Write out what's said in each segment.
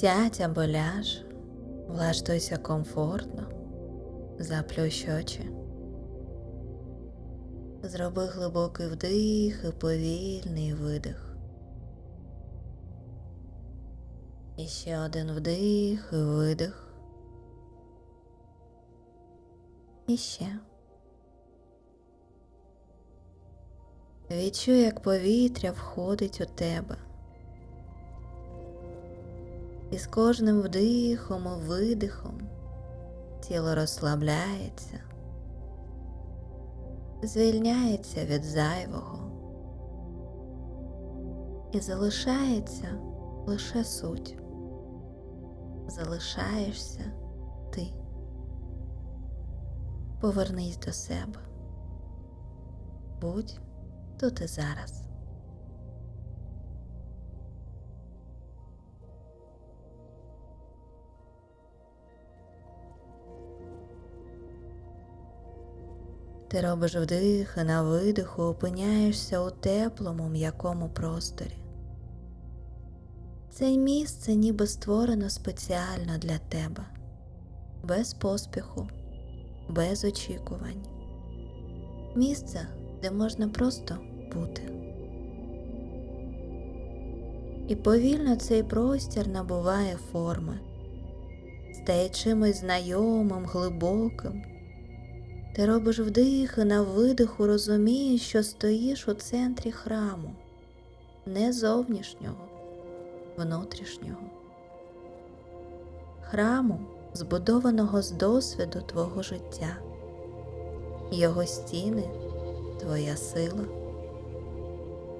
Сядь або ляж, влаштуйся комфортно, заплющ очі. Зроби глибокий вдих і повільний видих. І ще один вдих і видих. І ще. Відчуй, як повітря входить у тебе. І з кожним вдихом і видихом тіло розслабляється, звільняється від зайвого і залишається лише суть. Залишаєшся ти. Повернись до себе. Будь тут і зараз. Ти робиш вдих і на видиху опиняєшся у теплому м'якому просторі. Це місце ніби створено спеціально для тебе, без поспіху, без очікувань. Місце, де можна просто бути. І повільно цей простір набуває форми, стає чимось знайомим, глибоким. Ти робиш вдих і на видиху розумієш, що стоїш у центрі храму, не зовнішнього, внутрішнього. Храму, збудованого з досвіду твого життя, його стіни твоя сила,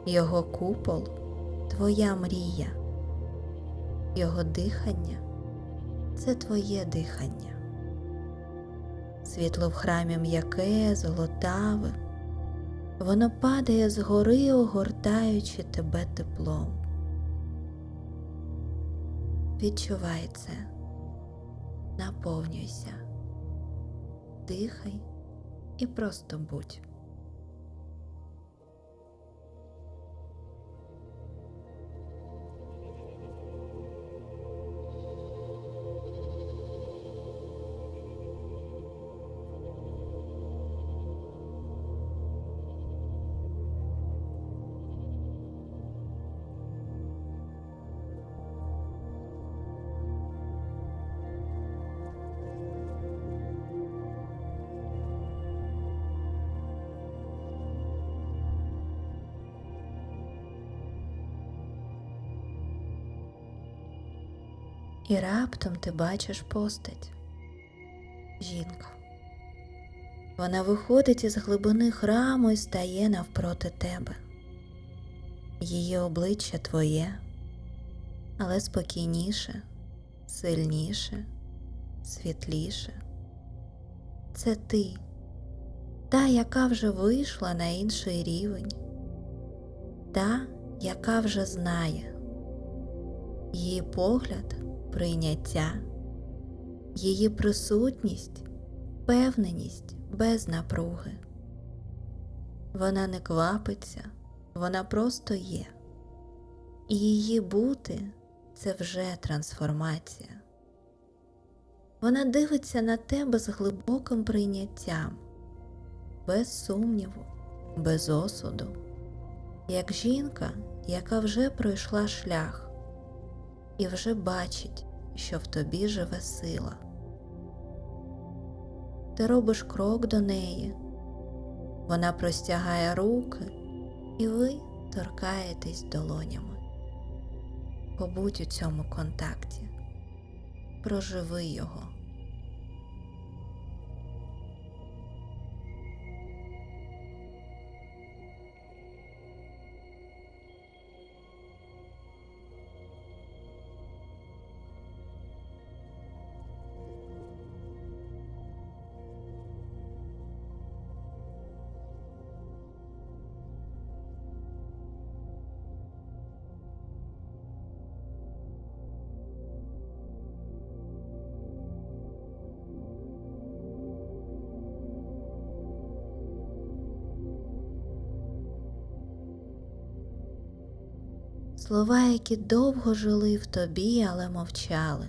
його купол твоя мрія, його дихання це твоє дихання. Світло в храмі м'яке, золотаве, воно падає згори, огортаючи тебе теплом. Відчувай це, наповнюйся, дихай і просто будь. І раптом ти бачиш постать жінка. Вона виходить із глибини храму і стає навпроти тебе. Її обличчя твоє, але спокійніше, сильніше, світліше. Це ти, та, яка вже вийшла на інший рівень, та, яка вже знає. Її погляд прийняття, її присутність, впевненість без напруги. Вона не квапиться, вона просто є. І її бути це вже трансформація. Вона дивиться на тебе з глибоким прийняттям, без сумніву, без осуду, як жінка, яка вже пройшла шлях і вже бачить, що в тобі живе сила. Ти робиш крок до неї, вона простягає руки, і ви торкаєтесь долонями. Побудь у цьому контакті, проживи його. Слова, які довго жили в тобі, але мовчали.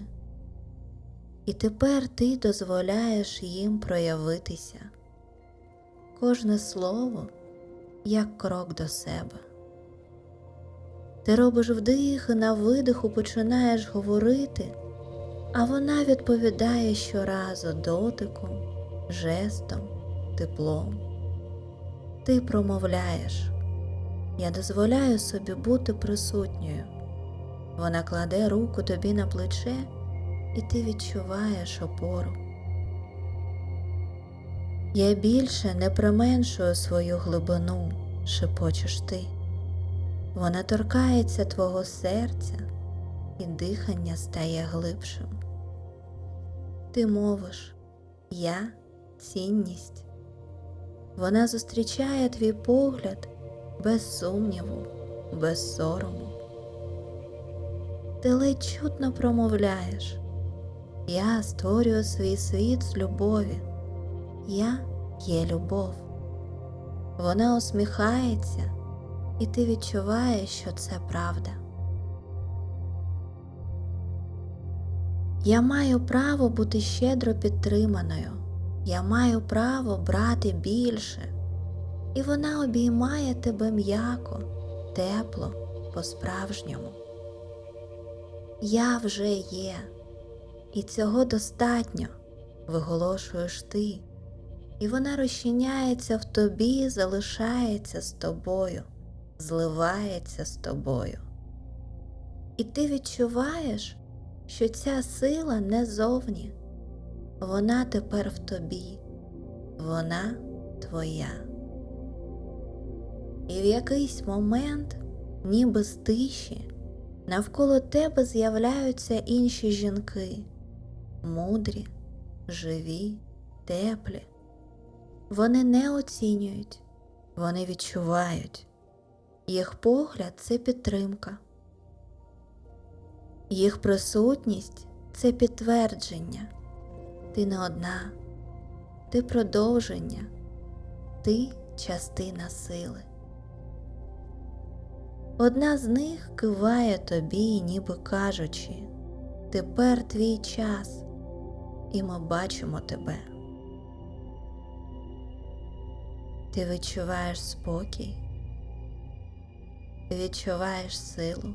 І тепер ти дозволяєш їм проявитися. Кожне слово як крок до себе. Ти робиш вдих і на видиху починаєш говорити, а вона відповідає щоразу дотиком, жестом, теплом. Ти промовляєш. Я дозволяю собі бути присутньою. Вона кладе руку тобі на плече, і ти відчуваєш опору. Я більше не применшую свою глибину, шепочеш ти. Вона торкається твого серця, і дихання стає глибшим. Ти мовиш Я цінність. Вона зустрічає твій погляд без сумніву, без сорому. Ти ледь чутно промовляєш Я створюю свій світ з любові. Я є любов. Вона усміхається, і ти відчуваєш, що це правда. Я маю право бути щедро підтриманою. Я маю право брати більше, і вона обіймає тебе м'яко, тепло, по-справжньому. Я вже є, і цього достатньо, виголошуєш ти, і вона розчиняється в тобі, залишається з тобою, зливається з тобою. І ти відчуваєш, що ця сила не зовні. Вона тепер в тобі, вона твоя. І в якийсь момент, ніби з тиші, навколо тебе з'являються інші жінки, мудрі, живі, теплі. Вони не оцінюють, вони відчувають. Їх погляд це підтримка. Їх присутність це підтвердження. Ти не одна, ти продовження, ти частина сили. Одна з них киває тобі, ніби кажучи, тепер твій час, і ми бачимо тебе. Ти відчуваєш спокій, відчуваєш силу.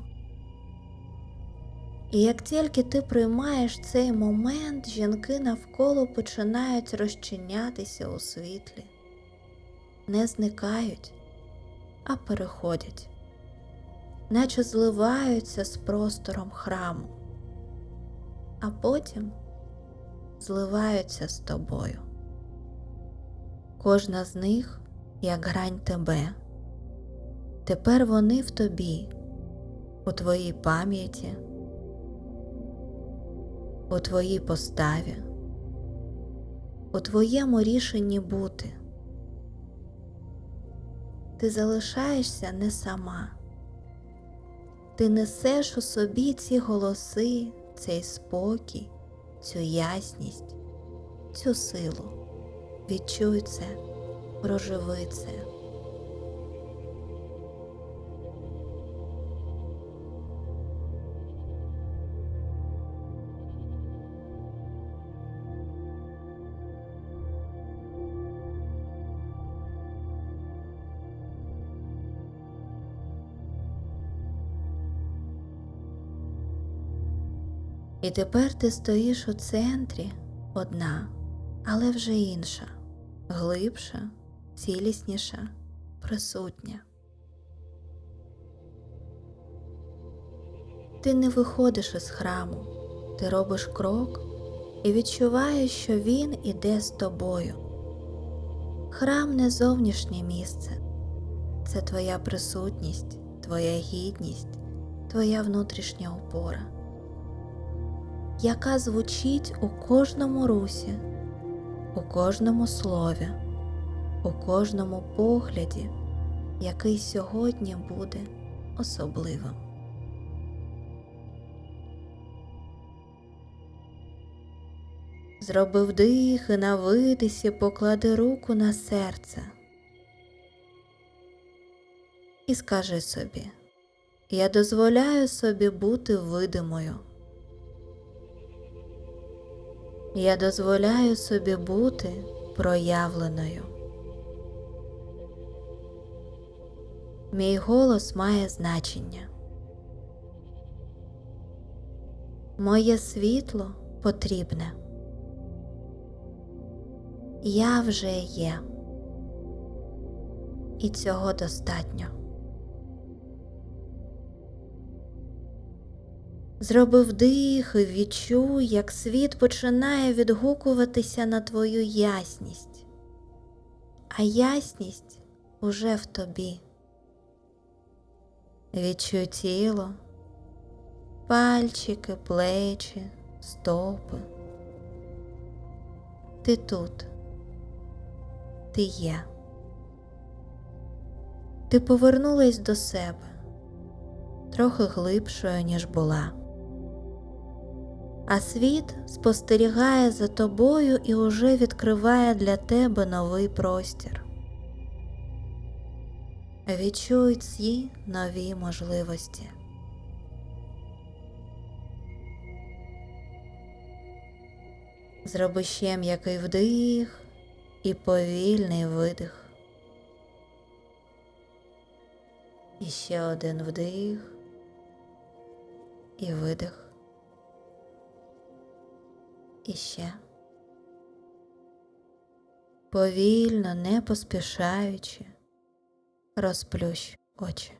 І як тільки ти приймаєш цей момент, жінки навколо починають розчинятися у світлі, не зникають, а переходять, наче зливаються з простором храму, а потім зливаються з тобою. Кожна з них як грань тебе. Тепер вони в тобі, у твоїй пам'яті у твоїй поставі, у твоєму рішенні бути. Ти залишаєшся не сама, ти несеш у собі ці голоси, цей спокій, цю ясність, цю силу. Відчуй це, проживи це. І тепер ти стоїш у центрі одна, але вже інша, глибша, цілісніша, присутня. Ти не виходиш із храму, ти робиш крок і відчуваєш, що він іде з тобою. Храм не зовнішнє місце, це твоя присутність, твоя гідність, твоя внутрішня опора яка звучить у кожному русі, у кожному слові, у кожному погляді, який сьогодні буде особливим. Зроби вдих і на видисі поклади руку на серце і скажи собі Я дозволяю собі бути видимою. Я дозволяю собі бути проявленою. Мій голос має значення. Моє світло потрібне. Я вже є. І цього достатньо. Зроби вдих і відчуй, як світ починає відгукуватися на твою ясність, а ясність уже в тобі. Відчуй тіло, пальчики, плечі, стопи. Ти тут, ти є. Ти повернулась до себе трохи глибшою, ніж була. А світ спостерігає за тобою і уже відкриває для тебе новий простір. Відчуй ці нові можливості. Зроби ще м'який вдих і повільний видих. І ще один вдих і видих. І ще. Повільно, не поспішаючи, розплющ очі.